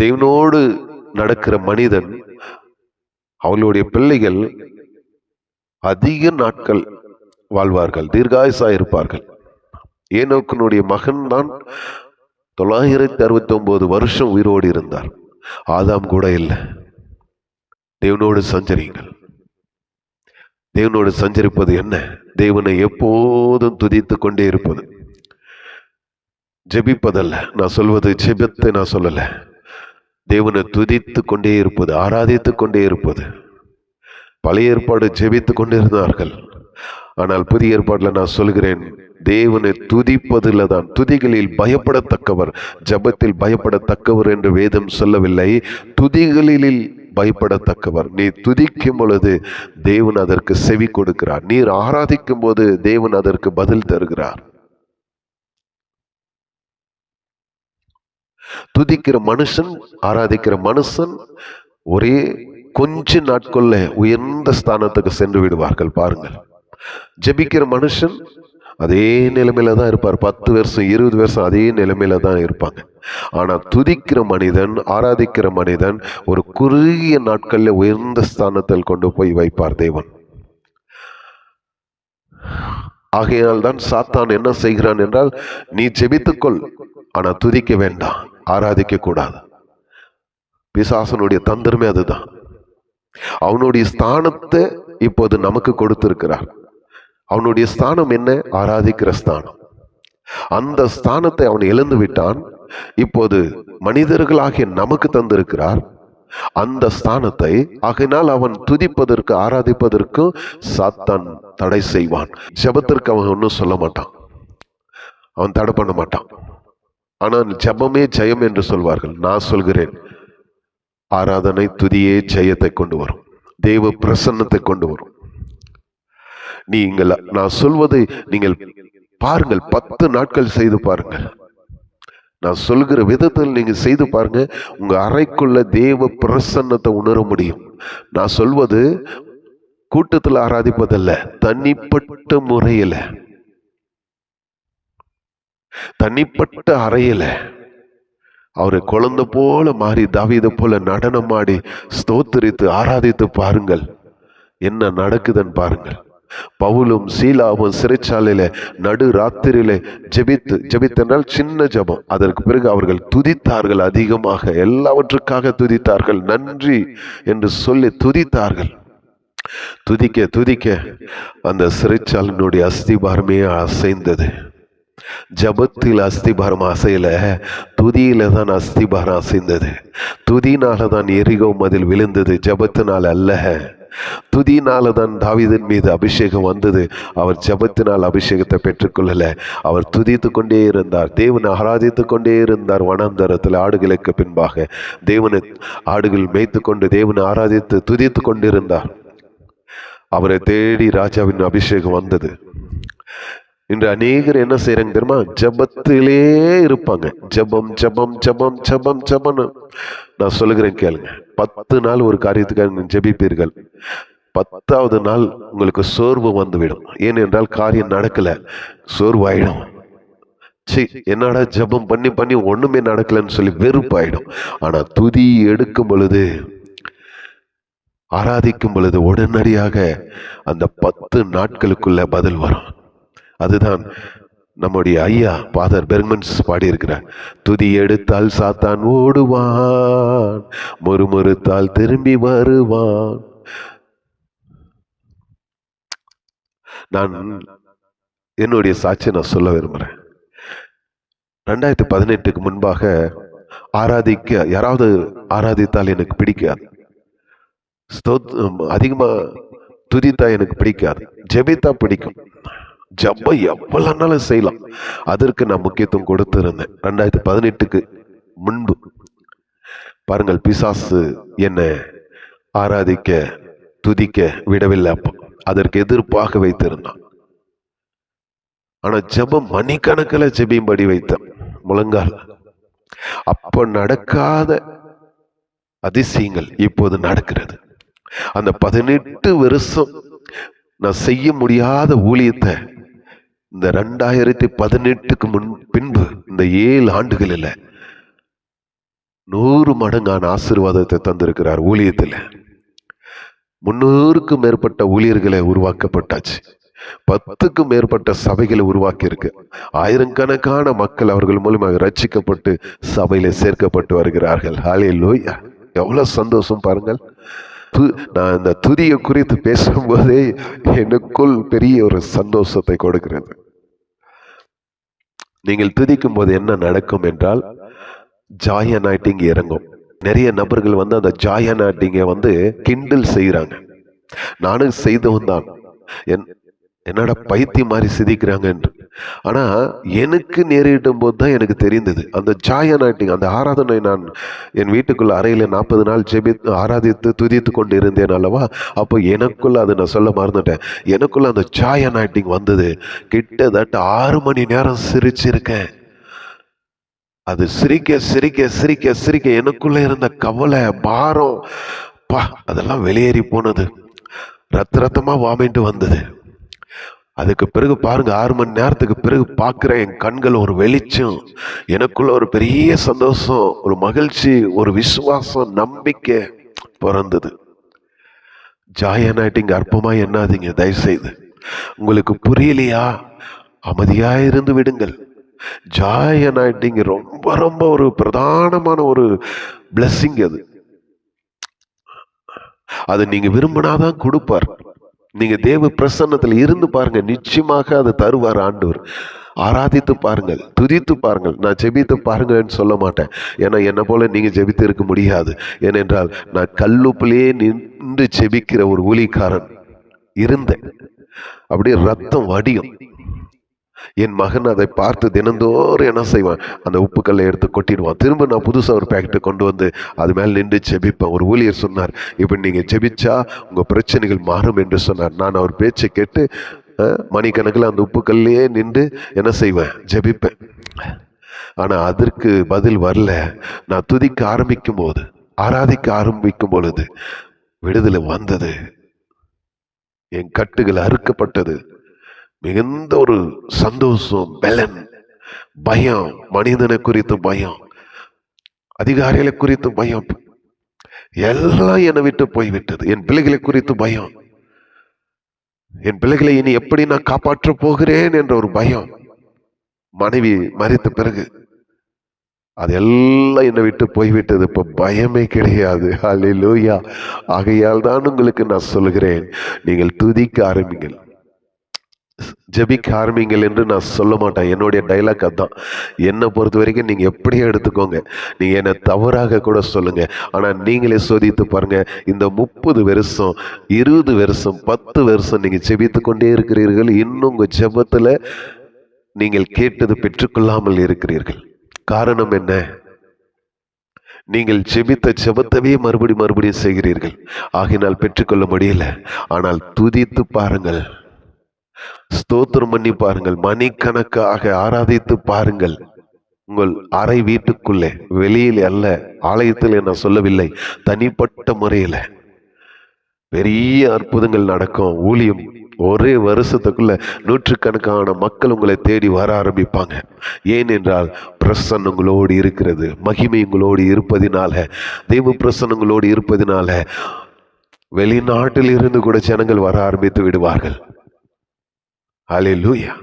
தேவனோடு நடக்கிற மனிதன் அவளுடைய பிள்ளைகள் அதிக நாட்கள் வாழ்வார்கள் தீர்காயுசா இருப்பார்கள். ஏனோக்கனுடைய மகன் தான் தொள்ளாயிரத்தி அறுபத்தி ஒன்பது வருஷம் உயிரோடு இருந்தார். ஆதாம் கூட இல்லை. தேவனோடு சஞ்சரிங்கள் தேவனோடு சஞ்சரிப்பது என்ன? தேவனை எப்போதும் துதித்து கொண்டே இருப்பது. ஜெபிப்பதல்ல. நான் சொல்வது ஜெபத்தை நான் சொல்லலை. தேவனை துதித்து கொண்டே இருப்பது ஆராதித்து கொண்டே இருப்பது. பழைய ஏற்பாடு ஜெபித்து கொண்டிருந்தார்கள் ஆனால் புதிய ஏற்பாட்டில் நான் சொல்கிறேன் தேவனை துதிப்பதில் தான் துதிகளில் பயப்படத்தக்கவர் ஜபத்தில் பயப்படத்தக்கவர் என்று வேதம் சொல்லவில்லை துதிகளில் பயப்படத்தக்கவர். நீ துதிக்கும் பொழுது தேவன் அதற்கு செவி கொடுக்கிறார். நீர் ஆராதிக்கும் போது தேவன் அதற்கு பதில் தருகிறார். துதிக்கிற மனுஷன் ஆராதிக்கிற மனுஷன் ஒரே கொஞ்ச நாட்கொள்ள உயர்ந்த ஸ்தானத்துக்கு சென்று விடுவார்கள் பாருங்கள். ஜெபிக்கிற மனுஷன் அதே நிலைமையில தான் இருப்பார். பத்து வருஷம் இருபது வருஷம் அதே நிலைமையில தான் இருப்பாங்க. ஆனால் துதிக்கிற மனிதன் ஆராதிக்கிற மனிதன் ஒரு குறுகிய நாட்களில் உயர்ந்த ஸ்தானத்தில் கொண்டு போய் வைப்பார் தேவன். ஆகையால் தான் சாத்தான் என்ன செய்கிறான் என்றால் நீ ஜெபித்துக்கொள் ஆனால் துதிக்க வேண்டாம். ஆராதிக்க கூடாது பிசாசனுடைய தந்திரமே அதுதான். அவனுடைய ஸ்தானத்தை இப்போது நமக்கு கொடுத்திருக்கிறார். அவனுடைய ஸ்தானம் என்ன? ஆராதிக்கிற ஸ்தானம். அந்த ஸ்தானத்தை அவன் எழுந்து விட்டான். இப்போது மனிதர்களாகிய நமக்கு தந்திருக்கிறார். அந்த ஸ்தானத்தை ஆகையினால் அவன் துதிப்பதற்கு ஆராதிப்பதற்கும் சாத்தான் தடை செய்வான். ஜபத்திற்கு அவன் ஒன்றும் சொல்ல மாட்டான். அவன் தடை பண்ண மாட்டான். ஆனால் ஜெபமே ஜெயம் என்று சொல்வார்கள். நான் சொல்கிறேன் ஆராதனை துதியே ஜெயத்தை கொண்டு வரும். தேவ பிரசன்னத்தை கொண்டு வரும். நீங்கள் நான் சொல்வதை நீங்கள் பாருங்கள். பத்து நாட்கள் செய்து பாருங்கள். நான் சொல்கிற விதத்தில் நீங்க செய்து பாருங்க உங்க அறைக்குள்ள தேவ பிரசன்னத்தை உணர முடியும். நான் சொல்வது கூட்டத்தில் ஆராதிப்பதல்ல தனிப்பட்ட முறையில். தனிப்பட்ட அறையில அவர் குழந்தை போல மாறி தாவீதை போல நடனமாடி ஸ்தோத்திரித்து ஆராதித்து பாருங்கள். என்ன நடக்குதுன்னு பாருங்கள். பவுலும் சீலாவும் சிறைச்சாலையில நடு ராத்திரியில ஜெபித்து ஜெபித்தனால் சின்ன ஜெபம். அதற்கு பிறகு அவர்கள் துதித்தார்கள் அதிகமாக. எல்லாவற்றுக்காக துதித்தார்கள். நன்றி என்று சொல்லி துதித்தார்கள். துதிக்க துதிக்க அந்த சிறைச்சாலையினுடைய அஸ்திபாரமே அசைந்தது. ஜபத்தில் அஸ்திபாரம் அசையல. துதியில தான் அஸ்திபாரம் அசைந்தது. துதினால தான் எரிகோ மதில் விழுந்தது. ஜபத்தினால் அல்ல. துதினால தான் தாவிதன் மீது அபிஷேகம் வந்தது. அவர் ஜபத்தினால் அபிஷேகத்தை பெற்றுக்கொள்ளல. அவர் துதித்து கொண்டே இருந்தார். தேவனை ஆராதித்து கொண்டே இருந்தார். வனாந்தரத்தில் ஆடுகளுக்கு பின்பாக தேவனை ஆடுகள் மேய்த்து கொண்டு தேவனை ஆராதித்து துதித்து கொண்டிருந்தார். அவரை தேடி ராஜாவின் அபிஷேகம் வந்தது. இன்று அநேகர் என்ன செய்யறாங்க தெரியுமா? ஜபத்திலே இருப்பாங்க. ஜபம் ஜபம் ஜபம் ஜபம் ஜபம் நான் சொல்லுகிறேன் கேளுங்க. பத்து நாள் ஒரு காரியத்துக்காக ஜபிப்பீர்கள். பத்தாவது நாள் உங்களுக்கு சோர்வு வந்துவிடும். ஏனென்றால் காரியம் நடக்கல. சோர்வாயிடும். சி என்னடா ஜெபம் பண்ணி பண்ணி ஒண்ணுமே நடக்கலன்னு சொல்லி வெறுப்பாயிடும். ஆனா துதி எடுக்கும் பொழுது ஆராதிக்கும் பொழுது உடனடியாக அந்த பத்து நாட்களுக்குள்ள பதில் வரும். அதுதான் நம்முடைய ஐயா பாதர் பெர்மன்ஸ் பாடியிருக்கிறார். துதி எடுத்தால் சாத்தான் ஓடுவான் முறுமுறுத்தால் திரும்பி வருவான். நான் என்னுடைய சாட்சியை நான் சொல்ல விரும்புகிறேன் ரெண்டாயிரத்தி பதினெட்டுக்கு முன்பாக ஆராதிக்க யாராவது ஆராதித்தால் எனக்கு பிடிக்காது. ஸ்தோத் அதிகமா துதித்தா எனக்கு பிடிக்காது. ஜெபித்தா பிடிக்கும். ஜப்ப எவ்வளோனாலும் செய்யலாம். அதற்கு நான் முக்கியத்துவம் கொடுத்துருந்தேன். ரெண்டாயிரத்தி பதினெட்டுக்கு முன்பு. பாருங்கள் பிசாசு என்னை ஆராதிக்க துதிக்க விடவில்லை அப்போ. அதற்கு எதிர்ப்பாக வைத்திருந்தான். ஆனால் ஜெபம் மணிக்கணக்கில் ஜெபியும்படி வைத்தேன். முழங்கால். அப்போ நடக்காத அதிசயங்கள் இப்போது நடக்கிறது. அந்த பதினெட்டு வருஷம் நான் செய்ய முடியாத ஊழியத்தை இந்த ரெண்டாயிரத்தி பதினெட்டுக்கு முன் பின்பு இந்த ஏழு ஆண்டுகளில் நூறு மடங்கான ஆசீர்வாதத்தை தந்திருக்கிறார் ஊழியத்தில். முன்னூறுக்கும் மேற்பட்ட ஊழியர்களை உருவாக்கப்பட்டாச்சு. பத்துக்கும் மேற்பட்ட சபைகளை உருவாக்கி இருக்கு ஆயிரக்கணக்கான மக்கள் அவர்கள் மூலமாக ரட்சிக்கப்பட்டு சபையில சேர்க்கப்பட்டு வருகிறார்கள். ஹாலே லோய்யா எவ்வளவு சந்தோஷம் பாருங்கள். து- நான் இந்த துதியை குறித்து பேசும்போதே எனக்குள் பெரிய ஒரு சந்தோஷத்தை கொடுக்கிறது. நீங்கள் துதிக்கும் போது என்ன நடக்கும் என்றால் ஜாய நாட்டிங் இறங்கும். நிறைய நபர்கள் வந்து அந்த ஜாய நாட்டிங்க வந்து கிண்டல் செய்கிறாங்க நானும் செய்தவன் தான். என் என்னடா பைத்தியம் மாதிரி சிதிக்கிறாங்க என்று. ஆனால் எனக்கு நேரிடும் போது தான் எனக்கு தெரிந்தது. அந்த ஜாய நாட்டிங் அந்த ஆராதனை நான் என் வீட்டுக்குள்ள அறையில் நாற்பது நாள் ஜெபி ஆராதித்து துதித்து கொண்டு இருந்தேன் அல்லவா? அப்போ எனக்குள்ள அது நான் சொல்ல மறந்துட்டேன். எனக்குள்ள அந்த ஜாய நாட்டிங் வந்தது. கிட்டத்தட்ட ஆறு மணி நேரம் சிரிச்சிருக்கேன். அது சிரிக்க சிரிக்க சிரிக்க சிரிக்க எனக்குள்ளே இருந்த கவலை பாரம் பா அதெல்லாம் வெளியேறி போனது. ரத்த ரத்தமாக வாமிட்டு வந்தது. அதுக்கு பிறகு பாருங்க ஆறு மணி நேரத்துக்கு பிறகு பார்க்குற என் கண்கள் ஒரு வெளிச்சம். எனக்குள்ள ஒரு பெரிய சந்தோஷம் ஒரு மகிழ்ச்சி ஒரு விசுவாசம் நம்பிக்கை பிறந்தது. ஜாயனாயிட்டு இங்க அற்பமாக என்னாதீங்க தயவு செய்து உங்களுக்கு புரியலையா? அமைதியாக இருந்து விடுங்கள். ஜாயனாயிட்டிங்க ரொம்ப ரொம்ப ஒரு பிரதானமான ஒரு பிளஸ்ஸிங் அது. அது நீங்கள் விரும்பினாதான் கொடுப்பார். நீங்கள் தேவ பிரசன்னத்தில் இருந்து பாருங்கள் நிச்சயமாக அதை தருவார் ஆண்டவர். ஆராதித்து பாருங்கள். துதித்து பாருங்கள். நான் ஜெபித்து பாருங்கள்னு சொல்ல மாட்டேன். ஏன்னா என்னை போல நீங்கள் ஜெபித்து இருக்க முடியாது. ஏனென்றால் நான் கல்லுப்பிலேயே நின்று ஜெபிக்கிற ஒரு ஊழிக்காரன் இருந்தேன். அப்படியே ரத்தம் வடியும். என் மகன் அதை பார்த்து தினந்தோறும் என்ன செய்வான்? அந்த உப்புக்கல்லை எடுத்து கொட்டிடுவான். திரும்ப நான் புதுசாக ஒரு பேக்கெட்டை கொண்டு வந்து அது மேலே நின்று ஜெபிப்பேன் ஒரு ஊழியர் சொன்னார் இப்போ நீங்கள் செபிச்சா உங்கள் பிரச்சனைகள் மாறும் என்று சொன்னார். நான் அவர் பேச்சை கேட்டு மணிக்கணக்கில் அந்த உப்புக்கல்லையே நின்று என்ன செய்வேன்? ஜெபிப்பேன். ஆனால் அதற்கு பதில் வரல. நான் துதிக்க ஆரம்பிக்கும் போது ஆராதிக்க ஆரம்பிக்கும் பொழுது விடுதலை வந்தது. என் கட்டுகள் அறுக்கப்பட்டது. மிகுந்த ஒரு சந்தோஷம் பலன் பயம் மனிதனை குறித்து பயம் அதிகாரிகளை குறித்து பயம். எல்லாம் என்னை விட்டு போய்விட்டது. என் பிள்ளைகளை குறித்து பயம். என் பிள்ளைகளை இனி எப்படி நான் காப்பாற்ற போகிறேன் என்ற ஒரு பயம். மனைவி மறித்த பிறகு அதெல்லாம் என்னை விட்டு போய்விட்டது. இப்போ பயமே கிடையாது. அல்லேலூயா ஆகையால் தான் உங்களுக்கு நான் சொல்கிறேன் நீங்கள் துதிக்க ஆரம்பிங்கள். ஜெபிக்க ஆரம்பிங்கள் என்று நான் சொல்ல மாட்டேன். என்னுடைய டைலாக் அதுதான் என்னை பொறுத்த வரைக்கும் நீங்கள் எப்படியே எடுத்துக்கோங்க. நீங்கள் என்னை தவறாக கூட சொல்லுங்கள் ஆனால் நீங்களே சோதித்து பாருங்கள் இந்த முப்பது வருஷம் இருபது வருஷம் பத்து வருஷம் நீங்கள் ஜெபித்து கொண்டே இருக்கிறீர்கள். இன்னும் உங்கள் ஜெபத்துல நீங்கள் கேட்டது பெற்றுக்கொள்ளாமல் இருக்கிறீர்கள். காரணம் என்ன? நீங்கள் செபித்த செபத்தவே மறுபடி மறுபடியும் செய்கிறீர்கள். ஆகினால் பெற்றுக்கொள்ள முடியல. ஆனால் துதித்து பாருங்கள். ஸ்தோத்திரம் பண்ணி பாருங்கள். மணிக்கணக்காக ஆராதித்து பாருங்கள். உங்கள் அறை வீட்டுக்குள்ளே வெளியில் அல்ல ஆலயத்தில் நான் சொல்லவில்லை தனிப்பட்ட முறையில். பெரிய அற்புதங்கள் நடக்கும். ஊழியம் ஒரே வருஷத்துக்குள்ள நூற்றுக்கணக்கான மக்கள் உங்களை தேடி வர ஆரம்பிப்பாங்க. ஏனென்றால் பிரசன்னங்களோடு இருக்கிறது மகிமை உங்களோடு இருப்பதினால. தெய்வ பிரசன்னங்களோடு இருப்பதினால வெளிநாட்டில் இருந்து கூட ஜனங்கள் வர ஆரம்பித்து விடுவார்கள். Hallelujah.